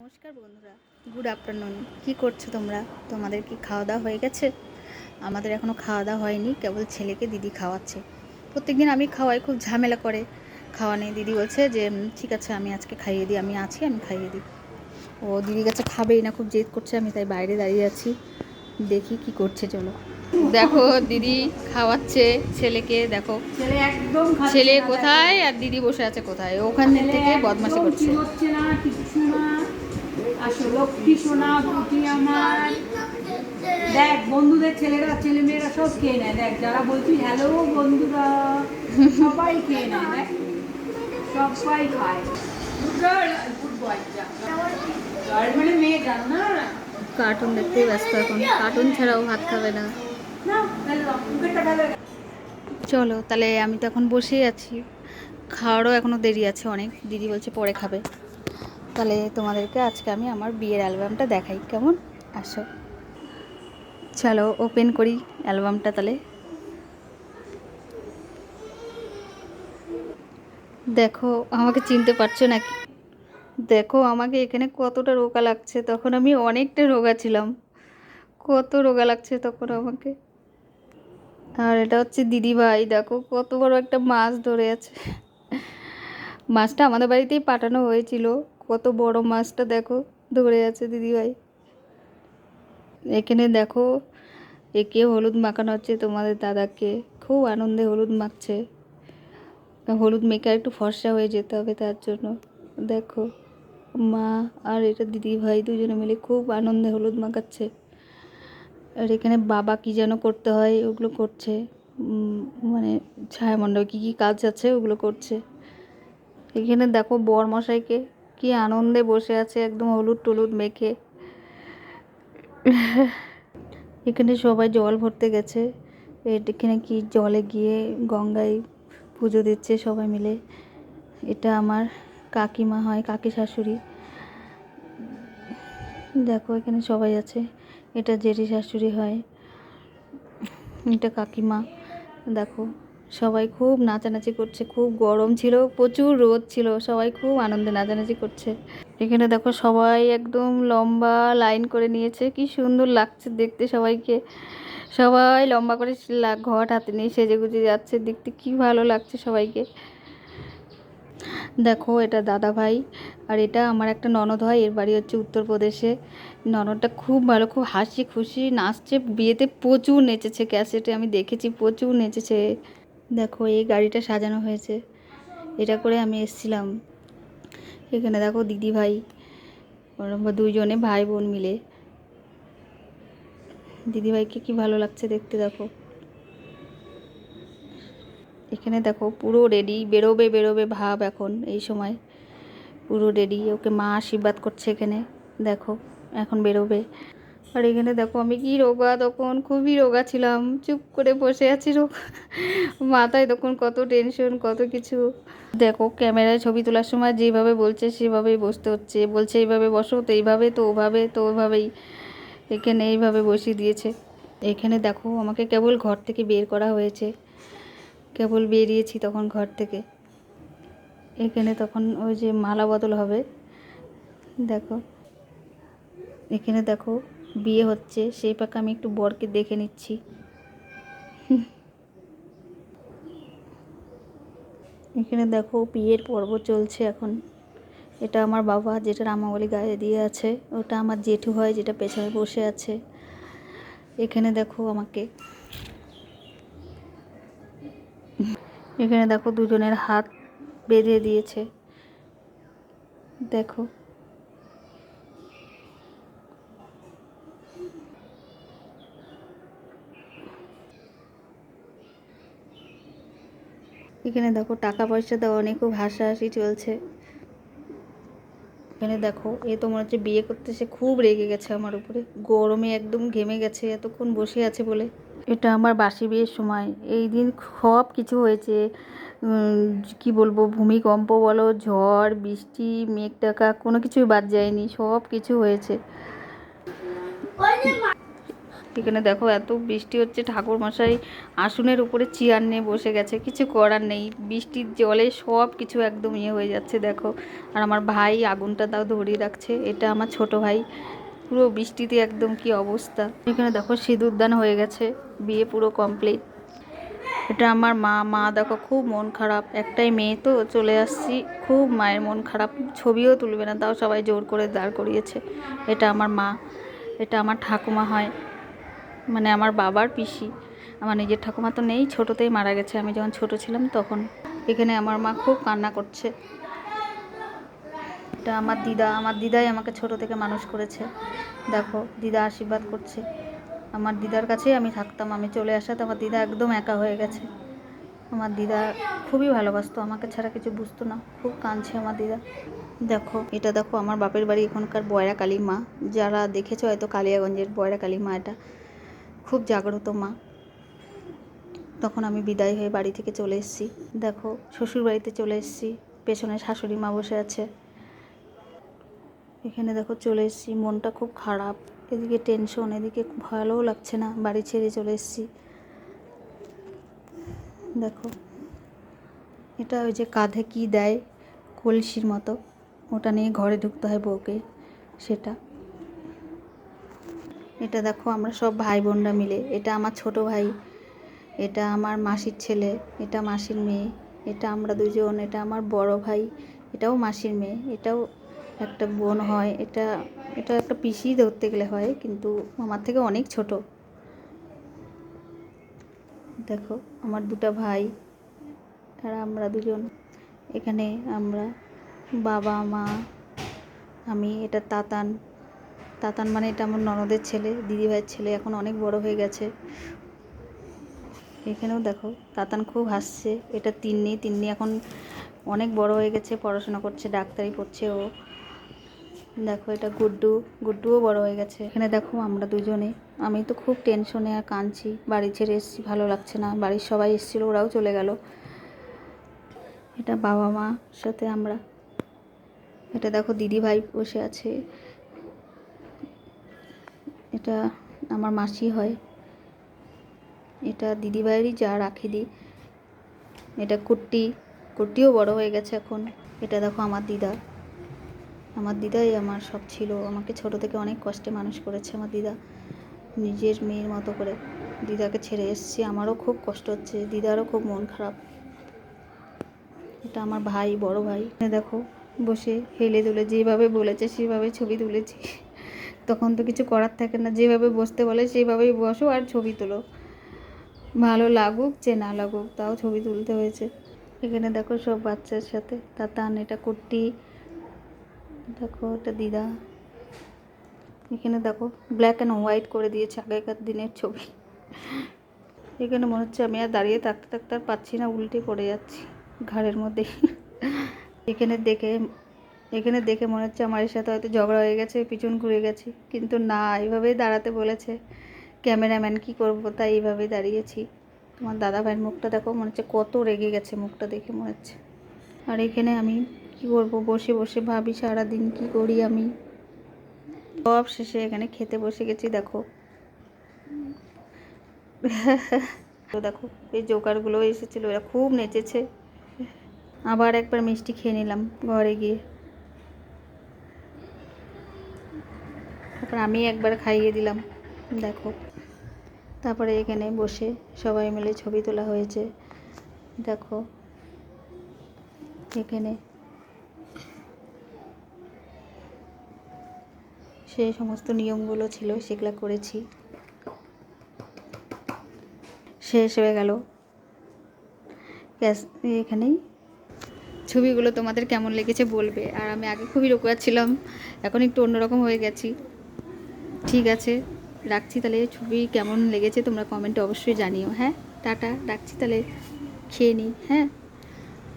নমস্কার বন্ধুরা good afternoon. কি করছ তোমরা? তোমাদের কি খাওয়া দাওয়া হয়ে গেছে? আমাদের এখনও খাওয়া দাওয়া হয়নি কেবল ছেলেকে দিদি খাওয়াচ্ছে। প্রত্যেকদিন আমি খাওয়াই খুব ঝামেলা করে। খাওয়া নেই দিদি বলছে যে ঠিক আছে আমি আজকে খাইয়ে দিই আমি আছি আমি খাইয়ে দিই। ও দিদির কাছে খাবেই না খুব জেদ করছে আমি তাই বাইরে দাঁড়িয়ে আছি। দেখি কি করছে চলো। দেখো দিদি খাওয়াচ্ছে ছেলেকে দেখো। ছেলে একদম ছেলে কোথায় আর দিদি বসে আছে কোথায়? ওখান থেকে বদমাশি করছে। না কিছু না। আসো লক্ষ্মী সোনা বুটি আমার। দেখ বন্ধুদের ছেলেরা ছেলে মেয়েরা সব খেয়ে নেয়। দেখ যারা বলছি হ্যালো বন্ধুরা। সবাই খেয়ে নেয়। দেখ সবাই খায়। কার্টুন দেখতেই ব্যস্ত এখন। কার্টুন ছাড়াও ভাত খাবে না। চলো তাহলে আমি তো এখন বসেই আছি। খাওয়ারও এখনও দেরি আছে অনেক। দিদি বলছে পরে খাবে। তাহলে তোমাদেরকে আজকে আমি আমার বিয়ের অ্যালবামটা দেখাই, কেমন? আসো। চলো ওপেন করি অ্যালবামটা তাহলে। দেখো, আমাকে চিনতে পারছ নাকি? দেখো, আমাকে এখানে কতটা রোগা লাগছে। তখন আমি অনেকটা রোগা ছিলাম। কত রোগা লাগছে তখন আমাকে। আর এটা হচ্ছে দিদিভাই, দেখো, কত বড় একটা মাছ ধরে আছে। মাছটা আমাদের বাড়িতেই পাঠানো হয়েছিল। কত বড় মাছটা দেখো, ধরে আছে দিদিভাই। এখানে দেখো, একে হলুদ মাখানো হচ্ছে তোমাদের দাদাকে। খুব আনন্দে হলুদ মাখছে। হলুদ মেখে একটু ফর্সা হয়ে যেতে হবে তার জন্য। দেখো, মা আর এটা দিদি ভাই দুজনে মিলে খুব আনন্দে হলুদ মাখাচ্ছে। আর এখানে বাবা কি যেন করতে হয়, ওগুলো করছে। মানে ছায়ামণ্ডপে কী কী কাজ আছে, ওগুলো করছে। এখানে দেখো বর মশাইকে কি আনন্দে বসে আছে, একদম হলুদ টলুদ মেখে। এখানে সবাই জল ভরতে গেছে। এখানে কি জলে গিয়ে গঙ্গায় পুজো দিচ্ছে সবাই মিলে। এটা আমার কাকিমা হয়, কাকি শাশুড়ি। দেখো এখানে সবাই আছে। এটা জেঠি শাশুড়ি হয়, এটা কাকিমা। দেখো। সবাই খুব নাচানাচি করছে, খুব গরম ছিল, প্রচুর রোদ ছিল, সবাই খুব আনন্দে নাচানাচি করছে। এখানে দেখো সবাই একদম লম্বা লাইন করে নিয়েছে, কি সুন্দর লাগছে দেখতে সবাইকে। সবাই লম্বা করে ঘট হাতে নিয়ে সেজে গুজে যাচ্ছে, দেখতে কি ভালো লাগছে সবাইকে। দেখো এটা দাদা ভাই, আর এটা আমার একটা ননদ হয়, এর বাড়ি হচ্ছে উত্তরপ্রদেশে। ননদটা খুব ভালো, খুব হাসি খুশি, নাচছে, বিয়েতে প্রচুর নেচেছে, ক্যাসেটে আমি দেখেছি, প্রচুর নেচেছে। দেখো, এই গাড়িটা সাজানো হয়েছে। এটা করে আমি এসছিলাম। এখানে দেখো দিদি ভাই ওরা দুইজনে ভাই বোন মিলে। দিদি ভাইকে কি ভালো লাগছে দেখতে দেখো। এখানে দেখো, পুরো রেডি বেরোবে বেরোবে ভাব এখন এই সময়। পুরো রেডি ওকে মা আশীর্বাদ করছে এখানে। দেখো, এখন বেরোবে। আর এখানে দেখো আমি কি রোগা? তখন খুবই রোগা ছিলাম। চুপ করে বসে আছি রোগ। মাথায় তখন কত টেনশন কত কিছু। দেখো, ক্যামেরায় ছবি তোলার সময় যেভাবে বলছে, সেভাবেই বসতে হচ্ছে। বলছে, এইভাবে বসো তো, এইভাবে তো, ওভাবে তো, ওভাবেই। এখানে এইভাবে বসিয়ে দিয়েছে। এখানে দেখো, আমাকে কেবল ঘর থেকে বের করা হয়েছে। কেবল বেরিয়েছি তখন ঘর থেকে। এখানে তখন ওই যে মালা বদল হবে। দেখো, এখানে দেখো বিয়ে হচ্ছে, সেই পাকে আমি একটু বরকে দেখে নিচ্ছি। এখানে দেখো বিয়ের পর্ব চলছে এখন। এটা আমার বাবা, যেটা রামাবলী গায়ে দিয়ে আছে। ওটা আমার জেঠু হয়, যেটা পেছনে বসে আছে। এখানে দেখো আমাকে। এখানে দেখো দুজনের হাত বেঁধে দিয়েছে। দেখো। এখানে দেখো টাকা পয়সা দেওয়া খুব হাসাহাসি চলছে। এখানে দেখো, এ তো মনে হচ্ছে বিয়ে করতে সে খুব রেগে গেছে আমার উপরে। গরমে একদম ঘেমে গেছে, এতক্ষণ বসে আছে বলে। এটা আমার বাসি বিয়ের সময়। এই দিন সব কিছু হয়েছে। কি বলব, ভূমিকম্প বলো, ঝড়, বৃষ্টি মেঘ টাকা কোনো কিছুই বাদ যায়নি, সব কিছু হয়েছে। এখানে দেখো এত বৃষ্টি হচ্ছে ঠাকুর মশাই আসনের উপরে চেয়ার নিয়ে বসে গেছে, কিছু করার নেই, বৃষ্টির জলে সব কিছু একদম ইয়ে হয়ে যাচ্ছে দেখো। আর আমার ভাই আগুনটা তাও ধরিয়ে রাখছে, এটা আমার ছোট ভাই, পুরো বৃষ্টিতে একদম কি অবস্থা। এখানে দেখো সিঁদুরদান হয়ে গেছে, বিয়ে পুরো কমপ্লিট এটা আমার মা মা দেখো খুব মন খারাপ, একটাই মেয়ে তো, চলে আসছি, খুব মায়ের মন খারাপ, ছবিও তুলবে না, তাও সবাই জোর করে দাঁড় করিয়েছে। এটা আমার মা, এটা আমার ঠাকুমা হয়। মানে আমার বাবার পিসি। আমার নিজের ঠাকুমা তো নেই, ছোটোতেই মারা গেছে। আমি যখন ছোট ছিলাম তখন এখানে আমার মা খুব কান্না করছে। এটা আমার দিদা, আমার দিদাই আমাকে ছোট থেকে মানুষ করেছে। দেখো, দিদা আশীর্বাদ করছে। আমার দিদার কাছেই আমি থাকতাম, আমি চলে আসাতে আমার দিদা একদম একা হয়ে গেছে। আমার দিদা খুবই ভালোবাসতো, আমাকে ছাড়া কিছু বুঝতো না। খুব কাঁদছে আমার দিদা। দেখো, এটা দেখো, আমার বাপের বাড়ি এখনকার বয়রা কালী মা। যারা দেখেছ হয়তো কালিয়াগঞ্জের বয়রা কালী মা এটা। খুব জাগ্রত মা। তখন আমি বিদায় হয়ে বাড়ি থেকে চলে এসেছি। দেখো শ্বশুর বাড়িতে চলে এসেছি। পেছনে শাশুড়ি মা বসে আছে। এখানে দেখো চলে এসেছি। মনটা খুব খারাপ। এদিকে টেনশন এদিকে ভালোও লাগছে না। বাড়ি ছেড়ে চলে এসেছি। দেখো, এটা ওই যে কাঁধে কি দেয় কলসির মতো। ওটা নিয়ে ঘরে ঢুকতে হয় বউকে, সেটা। এটা দেখো, আমরা সব ভাই বোনরা মিলে। এটা আমার ছোট ভাই, এটা আমার মাসির ছেলে, এটা মাসির মেয়ে, এটা আমরা দুজন এটা আমার বড় ভাই, এটাও মাসির মেয়ে, এটাও একটা বোন হয়। এটা এটা একটা পিসি ধরতে গেলে হয়, কিন্তু আমার থেকে অনেক ছোট। দেখো, আমার দুটো ভাই, আর আমরা দুজন। এখানে আমরা বাবা, মা, আমি, এটা তাতান তাতান মানে এটা আমার ননদের ছেলে, দিদিভাইয়ের ছেলে, এখন অনেক বড় হয়ে গেছে। এখানেও দেখো, তাতান খুব হাসছে। এটা তিন্নি তিন্নি এখন অনেক বড় হয়ে গেছে, পড়াশোনা করছে, ডাক্তারি পড়ছে ও। দেখো এটা গুড্ডু, গুড্ডুও বড় হয়ে গেছে। এখানে দেখো আমরা দুজনে। আমি তো খুব টেনশনে আর কাঁদছি। বাড়ি ছেড়ে এসেছি, ভালো লাগছে না। বাড়ির সবাই এসেছিল, ওরাও চলে গেল। এটা বাবা মা সাথে আমরা। এটা দেখো দিদি ভাই বসে আছে। এটা আমার মাসি হয়। এটা দিদি ভাইয়েরই যা রাখি দিই। এটা কুট্টি। কুট্টিও বড় হয়ে গেছে এখন। এটা দেখো আমার দিদা। আমার দিদাই আমার সব ছিল। আমাকে ছোট থেকে অনেক কষ্টে মানুষ করেছে আমার দিদা। নিজের মেয়ের মতো করে। দিদাকে ছেড়ে এসেছি। আমারও খুব কষ্ট হচ্ছে। দিদারও খুব মন খারাপ। এটা আমার ভাই, বড় ভাই। দেখো বসে হেলে দুলে যেভাবে বলেছে সেভাবে ছবি তুলেছি। তখন তো কিছু করার থাকে না। যেভাবে বসতে বলে সেইভাবেই বসো আর ছবি তোলো। ভালো লাগুক যে না লাগুক, তাও ছবি তুলতে হয়েছে। এখানে দেখো সব বাচ্চার সাথে। তাতান এটা কুর্তি দেখো এটা দিদা। এখানে দেখো ব্ল্যাক অ্যান্ড হোয়াইট করে দিয়েছে আগেকার দিনের ছবি। এখানে মনে হচ্ছে আমি আর দাঁড়িয়ে থাকতে থাকতে আর পাচ্ছি না, উল্টে পড়ে যাচ্ছি ঘাড়ের মধ্যে। এখানে দেখে এখানে দেখে মনে হচ্ছে আমার সাথে হয়তো ঝগড়া হয়ে গেছে, পিছন ঘুরে গেছি। কিন্তু না, এইভাবেই দাঁড়াতে বলেছে। ক্যামেরাম্যান কী করব? তাই এইভাবেই দাঁড়িয়েছি। তোমার দাদা ভাইয়ের মুখটা দেখো, মনে হচ্ছে কত রেগে গেছে মুখটা দেখে মনে হচ্ছে। আর এখানে আমি কি করব? বসে বসে ভাবি সারাদিন কি করি আমি। সব শেষে এখানে খেতে বসে গেছি, দেখো। তো দেখো, এই জোকারগুলো এসেছিল, এরা খুব নেচেছে। আবার একবার মিষ্টি খেয়ে নিলাম ঘরে গিয়ে। তারপর আমি একবার খাইয়ে দিলাম, দেখো। তারপরে এখানে বসে সবাই মিলে ছবি তোলা হয়েছে, দেখো। এখানে সে সমস্ত নিয়মগুলো ছিল, সেগুলো করেছি। শেষ হয়ে গেল। গ্যাস এখানেই। ছবিগুলো তোমাদের কেমন লেগেছে বলবে। আর আমি আগে খুবই রোকুয়া ছিলাম, এখন একটু অন্যরকম হয়ে গেছি। ঠিক আছে, রাখছি তাহলে। ছবি কেমন লেগেছে তোমরা কমেন্টে অবশ্যই জানিও হ্যাঁ? টাটা, রাখছি তাহলে। খেয়ে নিই হ্যাঁ?